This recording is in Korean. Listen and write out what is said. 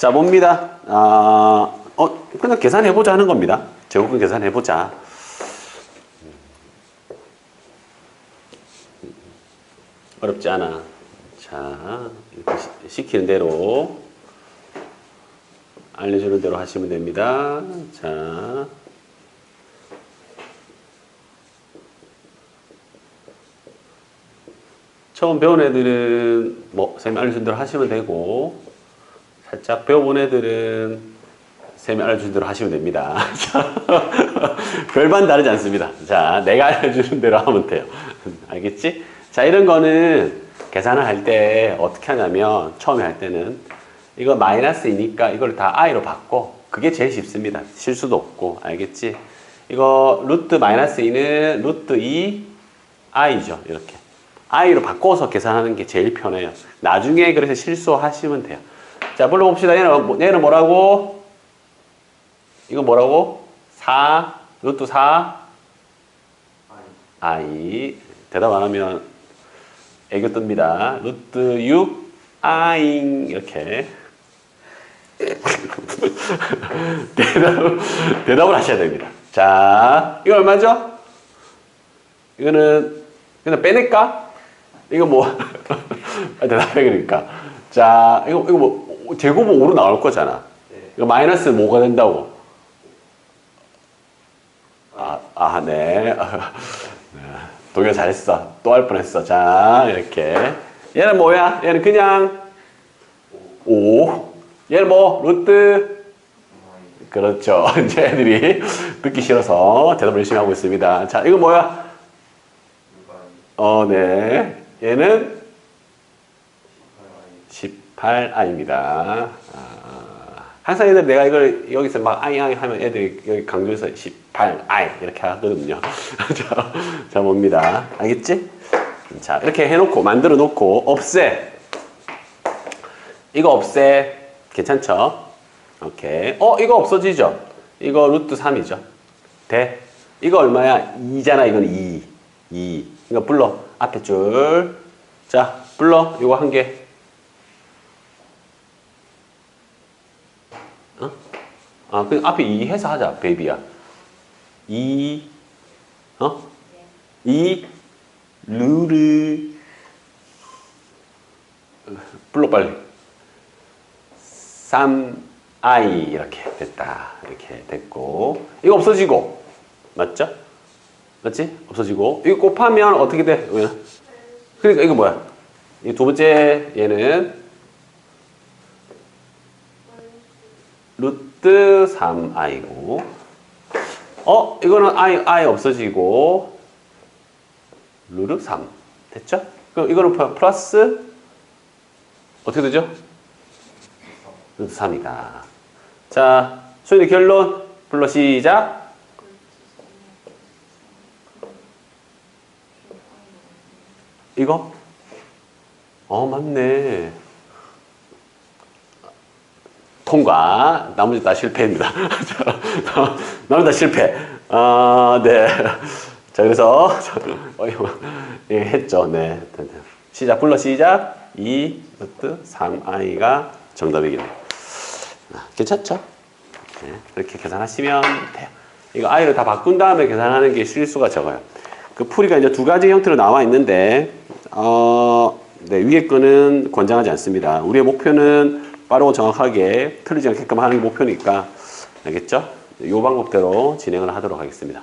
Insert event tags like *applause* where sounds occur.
자, 봅니다. 아, 어, 그냥 계산해보자 하는 겁니다. 제곱근 계산해보자. 어렵지 않아. 자, 이렇게 시- 시키는 대로, 알려주는 대로 하시면 됩니다. 자. 처음 배운 애들은 뭐, 쌤이 알려준 대로 하시면 되고, 살짝 배워본 애들은 쌤이 알려준 대로 하시면 됩니다. 자, *laughs* 별반 다르지 않습니다. 자, 내가 알려주는 대로 하면 돼요. 알겠지? 자, 이런 거는 계산을 할 때 어떻게 하냐면, 처음에 할 때는 이거 마이너스이니까 이걸 다 i로 바꿔. 그게 제일 쉽습니다. 실수도 없고, 알겠지? 이거 루트 마이너스 2는 루트 2 i죠. 이렇게. i로 바꿔서 계산하는 게 제일 편해요. 나중에 그래서 실수하시면 돼요. 자, 불러봅시다. 얘는, 뭐- 얘는 뭐라고? 이거 뭐라고? 4, 루트 4, i. 대답 안 하면 애교 뜹니다. 루트 6, 아잉. 이렇게. *laughs* 대답, 대답을 하셔야 됩니다. 자, 이거 얼마죠? 이거는 그냥 빼낼까? 이거 뭐 *laughs* 아, 대답해 그러니까. 자, 이거 이거 뭐 제곱은 5로 나올 거잖아. 이거 마이너스 뭐가 된다고? 아, 아, 네. *laughs* 동요 잘했어. 또 할 뻔했어. 자, 이렇게. 얘는 뭐야? 얘는 그냥 5. 얘는 뭐? 루트 그렇죠. *laughs* 이제 애들이 듣기 싫어서 대답을 열심히 하고 있습니다. 자, 이거 뭐야? 어, 네. 얘는 18i입니다. 아, 항상 애들 내가 이걸 여기서 막 아이 아이 하면 애들이 여기 강조해서 18i 이렇게 하거든요. *laughs* 자, 자, 봅니다. 알겠지? 자, 이렇게 해놓고, 만들어 놓고, 없애. 이거 없애. 괜찮죠? 오케이. 어, 이거 없어지죠? 이거 루트 3이죠? 돼? 이거 얼마야? 2잖아. 이건 2. 2. 이거 불러. 앞에 줄. 자, 불러. 이거 한 개. 아, 그 앞에 2 해서 하자. 베이비야. 2. 어? 2. 루르. 불러 빨리. 3i 이렇게 됐다. 이렇게 됐고 이거 없어지고 맞죠? 맞지? 없어지고 이거 곱하면 어떻게 돼? 그러니까 이거 뭐야? 이 두 번째 얘는 루트 3i고 어? 이거는 i, i 없어지고 루트 3 됐죠? 그럼 이거는 플- 플러스 어떻게 되죠? 루트 3이다. 자, 소연이 결론 불러 시작. 이거? 어, 맞네. 통과. 나머지 다 실패입니다. 자, *laughs* 나머지 다 실패. 아, 네. 자, 그래서, *laughs* 예, 했죠. 네. 시작, 불러 시작. 2, 루트 3i가 정답이겠네요. 아, 괜찮죠? 네, 이렇게 계산하시면 돼요. 이거 i를 다 바꾼 다음에 계산하는 게 실수가 적어요. 그 풀이가 이제 두 가지 형태로 나와 있는데, 어, 네, 위에 거는 권장하지 않습니다. 우리의 목표는 빠르고 정확하게 틀리지 않게끔 하는 게 목표니까, 알겠죠? 이 방법대로 진행을 하도록 하겠습니다.